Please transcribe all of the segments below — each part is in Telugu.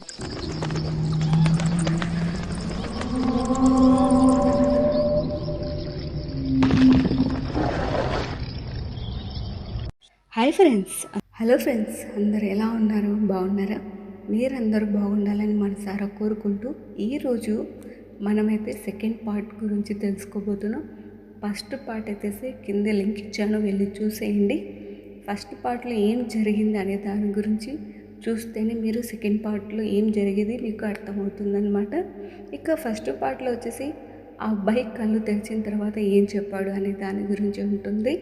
హాయ్ ఫ్రెండ్స్ హలో ఫ్రెండ్స్ అందరు ఎలా ఉన్నారు? బాగున్నారా? మీరందరూ బాగుండాలని మనసారా కోరుకుంటూ ఈరోజు మనమైతే సెకండ్ పార్ట్ గురించి తెలుసుకోబోతున్నాం. ఫస్ట్ పార్ట్ అయితే కింద లింక్ ఇచ్చాను వెళ్ళి చూసేయండి. ఫస్ట్ పార్ట్లో ఏం జరిగింది అనే దాని గురించి చూస్తేనే మీరు సెకండ్ పార్ట్లో ఏం జరిగేది మీకు అర్థమవుతుందనమాట ఇక ఫస్ట్ పార్ట్లో వచ్చేసి ఆ అబ్బాయి కళ్ళు తెరిచిన తర్వాత ఏం చెప్పాడు అనే దాని గురించి ఉంటుంది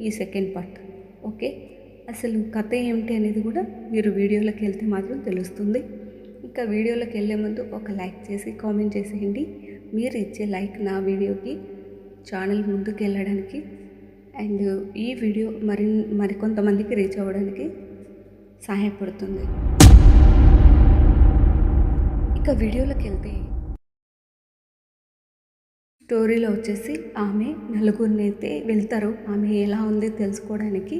ఈ సెకండ్ పార్ట్ ఓకే? అసలు కథ ఏమిటి అనేది కూడా మీరు వీడియోలోకి వెళ్తే మాత్రం తెలుస్తుంది. ఇంకా వీడియోలోకి వెళ్ళే ముందు ఒక లైక్ చేసి కామెంట్ చేసేయండి. మీరు ఇచ్చే లైక్ నా వీడియోకి ఛానల్ ముందుకు వెళ్ళడానికి అండ్ ఈ వీడియో మరి మరికొంతమందికి రీచ్ అవ్వడానికి సహాయపడుతుంది. ఇక వీడియోలోకి వెళ్తే స్టోరీలో వచ్చేసి ఆమె నలుగురిని అయితే వెళ్తారు. ఆమె ఎలా ఉంది తెలుసుకోవడానికి.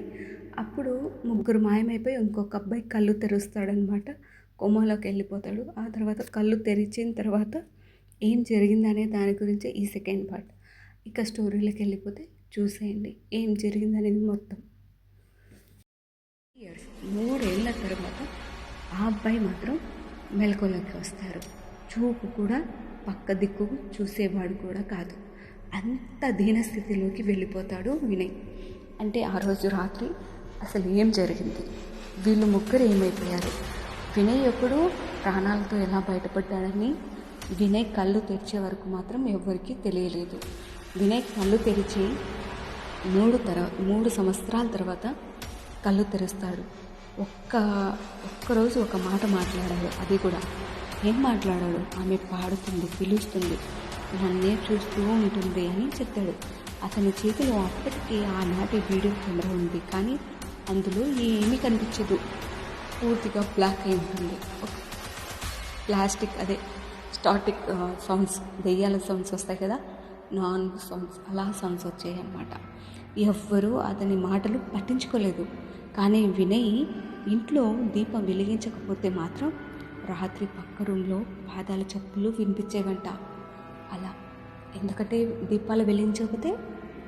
అప్పుడు ముగ్గురు మాయమైపోయి ఇంకొక అబ్బాయి కళ్ళు తెరుస్తాడనమాట. కొమ్మలోకి వెళ్ళిపోతాడు. ఆ తర్వాత కళ్ళు తెరిచిన తర్వాత ఏం జరిగిందనే దాని గురించి ఈ సెకండ్ పార్ట్. ఇక స్టోరీలోకి వెళ్ళిపోతే చూసేయండి. ఏం జరిగిందనేది మొత్తం. ఇయర్స్ మూడేళ్ళ తర్వాత ఆ అబ్బాయి మాత్రం మెలకువలోకి వస్తారు. చూపు కూడా పక్క దిక్కు చూసేవాడు కూడా కాదు. అంత దీనస్థితిలోకి వెళ్ళిపోతాడు వినయ్. అంటే ఆ రోజు రాత్రి అసలు ఏం జరిగింది? వీళ్ళు ముగ్గురు ఏమైపోయారు? వినయ్ ఎప్పుడు ప్రాణాలతో ఎలా బయటపడ్డాడని వినయ్ కళ్ళు తెరిచే వరకు మాత్రం ఎవ్వరికీ తెలియలేదు. వినయ్ కళ్ళు తెరిచి మూడు తర మూడు సంవత్సరాల తర్వాత కళ్ళు తెరుస్తాడు. ఒక్క ఒక్కరోజు ఒక మాట మాట్లాడాడు. అది కూడా ఏం మాట్లాడాడు? ఆమె పాడుతుంది పిలుస్తుంది. నన్నే చూస్తూ ఉంటుంది అని చెప్తాడు అతని చేతిలో అప్పటికి ఆనాటి వీడియో కెమెరా ఉంది. కానీ అందులో ఏమీ కనిపించదు. పూర్తిగా బ్లాక్ అయి ఉంటుంది. ప్లాస్టిక్ అదే స్టాటిక్ సౌండ్స్ దెయ్యాల సౌండ్స్ వస్తాయి కదా? నాన్ సౌండ్స్ అలా సౌండ్స్ వచ్చాయి అన్నమాట ఎవ్వరూ అతని మాటలు పట్టించుకోలేదు. కానీ వినయ్ ఇంట్లో దీపం వెలిగించకపోతే మాత్రం రాత్రి పక్క రూమ్లో పాదాల చప్పులు వినిపించేవంట. అలా ఎందుకంటే దీపాలు వెలిగించకపోతే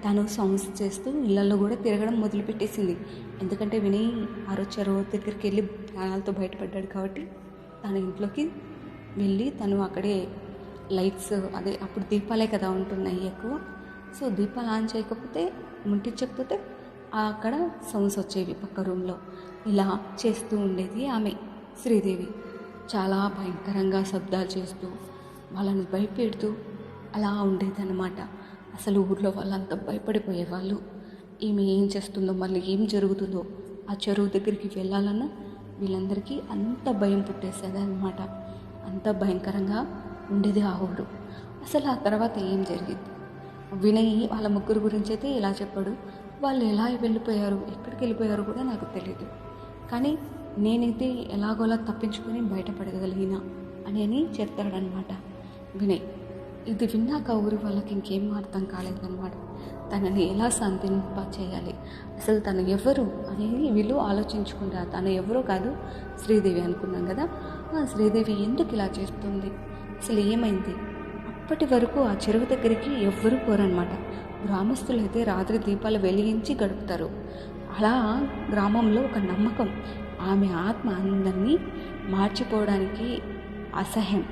తను సౌండ్స్ చేస్తూ ఇళ్ళల్లో కూడా తిరగడం మొదలుపెట్టేసింది. ఎందుకంటే వినయ్ ఆ రోజు చెరువు దగ్గరికి వెళ్ళి ప్రాణాలతో బయటపడ్డాడు కాబట్టి తన ఇంట్లోకి వెళ్ళి తను అక్కడే లైట్స్ అదే అప్పుడు దీపాలే కదా ఉంటున్నాయి ఎక్కువ. సో దీపాలు ఆన్ చేయకపోతే ముట్టించకపోతే అక్కడ సౌండ్స్ వచ్చేవి పక్క రూమ్లో. ఇలా చేస్తూ ఉండేది ఆమె శ్రీదేవి. చాలా భయంకరంగా శబ్దాలు చేస్తూ వాళ్ళని భయపెడుతూ అలా ఉండేదన్నమాట. అసలు ఊర్లో వాళ్ళంతా భయపడిపోయేవాళ్ళు. ఈమె ఏం చేస్తుందో మళ్ళీ ఏం జరుగుతుందో ఆ చెరువు దగ్గరికి వెళ్ళాలన్నా వీళ్ళందరికీ అంత భయం పుట్టేసేది అనమాట అంత భయంకరంగా ఉండేది ఆ ఊరు. అసలు ఆ తర్వాత ఏం జరిగింది? వినయ్ వాళ్ళ ముగ్గురు గురించి అయితే ఇలా చెప్పాడు? వాళ్ళు ఎలా వెళ్ళిపోయారు ఎక్కడికి వెళ్ళిపోయారు కూడా నాకు తెలియదు కానీ నేనైతే ఎలాగోలా తప్పించుకొని బయటపడగలిగిన అని అని చెప్తాడనమాట వినయ్ ఇది విన్నాక ఊరి వాళ్ళకి ఇంకేం అర్థం కాలేదన్నమాట. తనని ఎలా శాంతింప చేయాలి? అసలు తను ఎవరు అనేది వీళ్ళు ఆలోచించుకుంటారు. తను ఎవరో కాదు శ్రీదేవి అనుకున్నాం కదా? శ్రీదేవి ఎందుకు ఇలా చేస్తుంది? అసలు ఏమైంది? అప్పటి వరకు ఆ చెరువు దగ్గరికి ఎవ్వరూ పోరనమాట గ్రామస్తులు అయితే రాత్రి దీపాలు వెలిగించి గడుపుతారు. అలా గ్రామంలో ఒక నమ్మకం ఆమె ఆత్మ అందరినీ మార్చిపోవడానికి అసహ్యం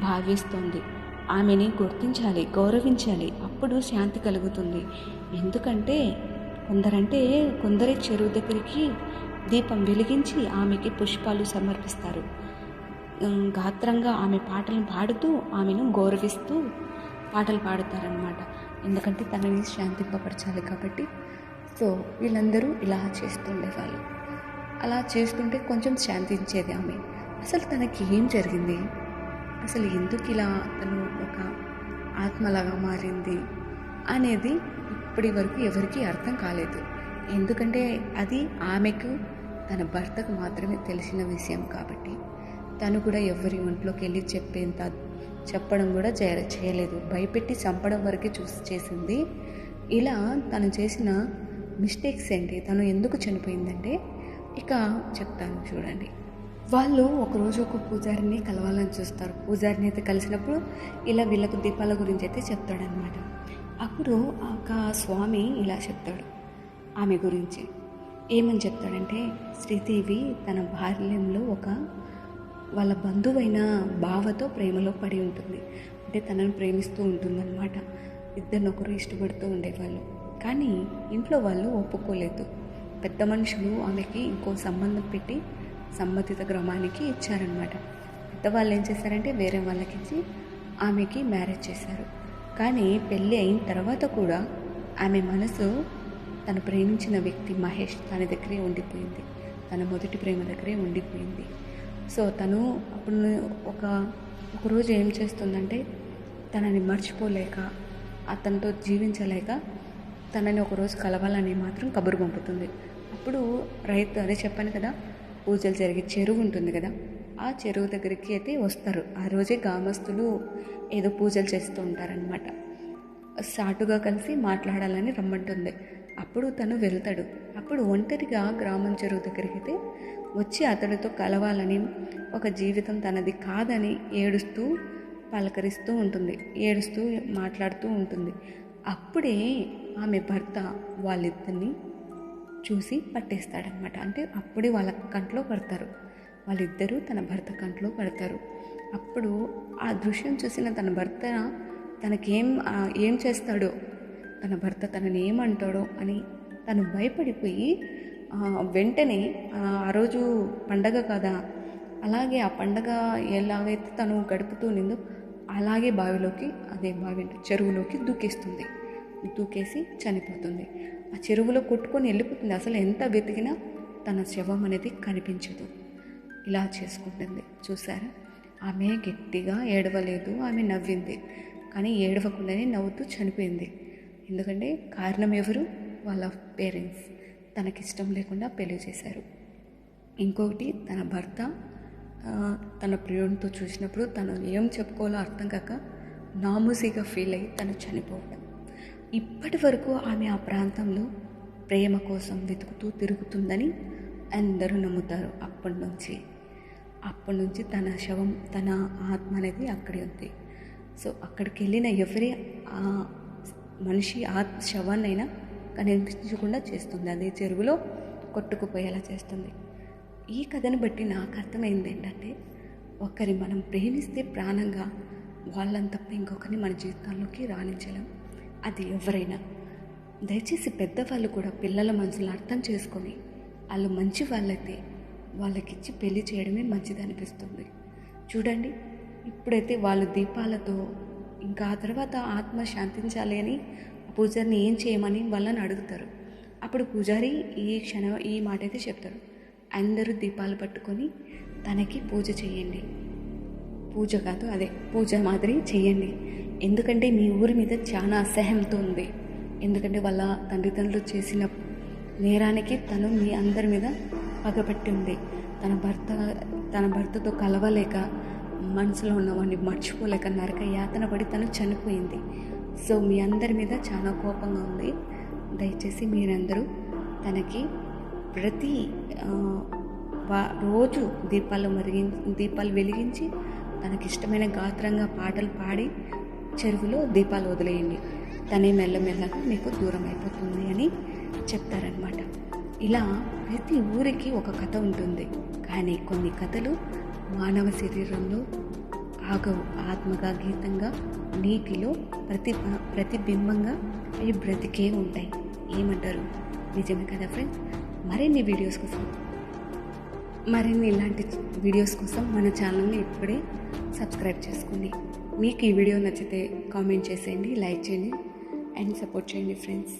భావిస్తోంది. ఆమెని గుర్తించాలి గౌరవించాలి అప్పుడు శాంతి కలుగుతుంది. ఎందుకంటే కొందరంటే కొందరే చెరువు దగ్గరికి దీపం వెలిగించి ఆమెకి పుష్పాలు సమర్పిస్తారు. గాత్రంగా ఆమె పాటలు పాడుతూ ఆమెను గౌరవిస్తూ పాటలు పాడుతారనమాట ఎందుకంటే తనని శాంతింపపరచాలి కాబట్టి. సో వీళ్ళందరూ ఇలా చేస్తుండేవాళ్ళు. అలా చేస్తుంటే కొంచెం శాంతించేది ఆమె. అసలు తనకి ఏం జరిగింది? అసలు ఎందుకు ఇలా తను ఒక ఆత్మలాగా మారింది? అనేది ఇప్పటి వరకు ఎవరికీ అర్థం కాలేదు. ఎందుకంటే అది ఆమెకు తన భర్తకు మాత్రమే తెలిసిన విషయం కాబట్టి. తను కూడా ఎవరి ఒంట్లోకి వెళ్ళి చెప్పేంత చెప్పడం కూడా చే చేయలేదు. భయపెట్టి చంపడం వరకే చూసి చేసింది. ఇలా తను చేసిన మిస్టేక్స్ ఏంటి? తను ఎందుకు చనిపోయిందంటే ఇక చెప్తాను చూడండి. వాళ్ళు ఒకరోజు ఒక పూజారిని కలవాలని చూస్తారు. పూజారిని అయితే కలిసినప్పుడు ఇలా వీళ్ళకు దీపాల గురించి అయితే చెప్తాడనమాట అప్పుడు ఒక స్వామి ఇలా చెప్తాడు ఆమె గురించి. ఏమని చెప్తాడంటే శ్రీదేవి తన బాల్యంలో ఒక వాళ్ళ బంధువైన బావతో ప్రేమలో పడి ఉంటుంది. అంటే తనను ప్రేమిస్తూ ఉంటుందన్నమాట. ఇద్దరిని ఒకరు ఇష్టపడుతూ ఉండేవాళ్ళు. కానీ ఇంట్లో వాళ్ళు ఒప్పుకోలేదు. పెద్ద మనుషులు ఆమెకి ఇంకో సంబంధం పెట్టి సంబంధిత గ్రామానికి ఇచ్చారనమాట పెద్దవాళ్ళు ఏం చేశారంటే వేరే వాళ్ళకి ఇచ్చి ఆమెకి మ్యారేజ్ చేశారు. కానీ పెళ్ళి అయిన తర్వాత కూడా ఆమె మనసు తను ప్రేమించిన వ్యక్తి మహేష్ తన దగ్గరే ఉండిపోయింది. తన మొదటి ప్రేమ దగ్గరే ఉండిపోయింది. సో తను అప్పుడు ఒక ఒకరోజు ఏం చేస్తుందంటే తనని మర్చిపోలేక అతనితో జీవించలేక తనని ఒకరోజు కలవాలని మాత్రం కబురు పంపుతుంది. అప్పుడు రైతు అదే చెప్పాను కదా పూజలు జరిగే చెరువు ఉంటుంది కదా ఆ చెరువు దగ్గరికి అయితే వస్తారు. ఆ రోజే గ్రామస్తులు ఏదో పూజలు చేస్తూ ఉంటారనమాట సాటుగా కలిసి మాట్లాడాలని రమ్మంటుంది. అప్పుడు తను వెళ్తాడు. అప్పుడు ఒంటరిగా గ్రామం చెరువు దగ్గరికి వచ్చి అతడితో కలవాలని ఒక జీవితం తనది కాదని ఏడుస్తూ పలకరిస్తూ ఉంటుంది. ఏడుస్తూ మాట్లాడుతూ ఉంటుంది. అప్పుడే ఆమె భర్త వాళ్ళిద్దరిని చూసి పట్టేస్తాడనమాట అంటే అప్పుడే వాళ్ళ కంట్లో పడతారు. వాళ్ళిద్దరూ తన భర్త కంట్లో పడతారు. అప్పుడు ఆ దృశ్యం చూసిన తన భర్త తనకేం ఏం చేస్తాడో తన భర్త తనని ఏమంటాడో అని తను భయపడిపోయి వెంటనే ఆ రోజు పండగ కదా అలాగే ఆ పండగ ఎలాగైతే తను గడుపుతూ నిందో అలాగే బావిలోకి అదే బావి చెరువులోకి దూకేస్తుంది. దూకేసి చనిపోతుంది. ఆ చెరువులో కొట్టుకొని వెళ్ళిపోతుంది. అసలు ఎంత వెతికినా తన శవం అనేది కనిపించదు. ఇలా చేసుకుంటుంది. చూసారా? ఆమె గట్టిగా ఏడవలేదు ఆమె నవ్వింది. కానీ ఏడవకుండానే నవ్వుతూ చనిపోయింది. ఎందుకంటే కారణం ఎవరు? వాళ్ళ పేరెంట్స్. తనకిష్టం లేకుండా పెళ్ళి చేశారు. ఇంకొకటి తన భర్త తన ప్రియుడితో చూసినప్పుడు తను ఏం చెప్పుకోవాలో అర్థం కాక నామూసీగా ఫీల్ అయ్యి తను చనిపోవడం ఇప్పటి వరకు ఆమె ఆ ప్రాంతంలో ప్రేమ కోసం వెతుకుతూ తిరుగుతుందని అందరూ నమ్ముతారు అప్పటి నుంచి. అప్పటి నుంచి తన శవం తన ఆత్మ అనేది అక్కడే ఉంది. సో అక్కడికి వెళ్ళిన ఎవరి ఆ మనిషి ఆ శవాన్నైనా కనిపించకుండా చేస్తుంది. అదే చెరువులో కొట్టుకుపోయేలా చేస్తుంది. ఈ కథను బట్టి నాకు అర్థమైంది ఏంటంటే ఒకరి మనం ప్రేమిస్తే ప్రాణంగా వాళ్ళని తప్ప ఇంకొకరిని మన జీవితాల్లోకి రాణించలేం అది ఎవరైనా. దయచేసి పెద్దవాళ్ళు కూడా పిల్లల మనసులు అర్థం చేసుకొని వాళ్ళు మంచి వాళ్ళైతే వాళ్ళకిచ్చి పెళ్ళి చేయడమే మంచిది అనిపిస్తుంది చూడండి ఇప్పుడైతే వాళ్ళు దీపాలతో ఇంకా ఆ తర్వాత ఆత్మ శాంతించాలి అని పూజారిని ఏం చేయమని వాళ్ళని అడుగుతారు. అప్పుడు పూజారి ఈ క్షణం ఈ మాట అయితే చెప్తారు. అందరూ దీపాలు పట్టుకొని తనకి పూజ చేయండి. పూజ కాదు అదే పూజ మాదిరి చేయండి. ఎందుకంటే మీ ఊరి మీద చాలా అసహ్యంతో ఉంది. ఎందుకంటే వాళ్ళ తండ్రిదండ్రులు చేసిన నేరానికి తను మీ అందరి మీద పగపట్టి ఉంది. తన భర్త తన భర్తతో కలవలేక మనసులో ఉన్నవాడిని మర్చిపోలేక నరక యాతన పడి తను చనిపోయింది. సో మీ అందరి మీద చాలా కోపంగా ఉంది. దయచేసి మీరందరూ తనకి ప్రతి రోజు దీపాలు మరిగి దీపాలు వెలిగించి తనకి ఇష్టమైన గాత్రంగా పాటలు పాడి చెరువులో దీపాలు వదిలేయండి. తనే మెల్లమెల్లగా మీకు దూరం అయిపోతుంది అని చెప్తారనమాట ఇలా ప్రతి ఊరికి ఒక కథ ఉంటుంది. కానీ కొన్ని కథలు మానవ శరీరంలో ఆగవు ఆత్మగా గీతంగా నీటిలో ప్రతి ప్రతిబింబంగా అవి బ్రతికే ఉంటాయి. ఏమంటారు? నిజమే కదా ఫ్రెండ్స్ మరిన్ని వీడియోస్ కోసం మరిన్ని ఇలాంటి వీడియోస్ కోసం మన ఛానల్ని ఇప్పుడే సబ్స్క్రైబ్ చేసుకోండి. మీకు ఈ వీడియో నచ్చితే కామెంట్ చేసేయండి లైక్ చేయండి అండ్ సపోర్ట్ చేయండి ఫ్రెండ్స్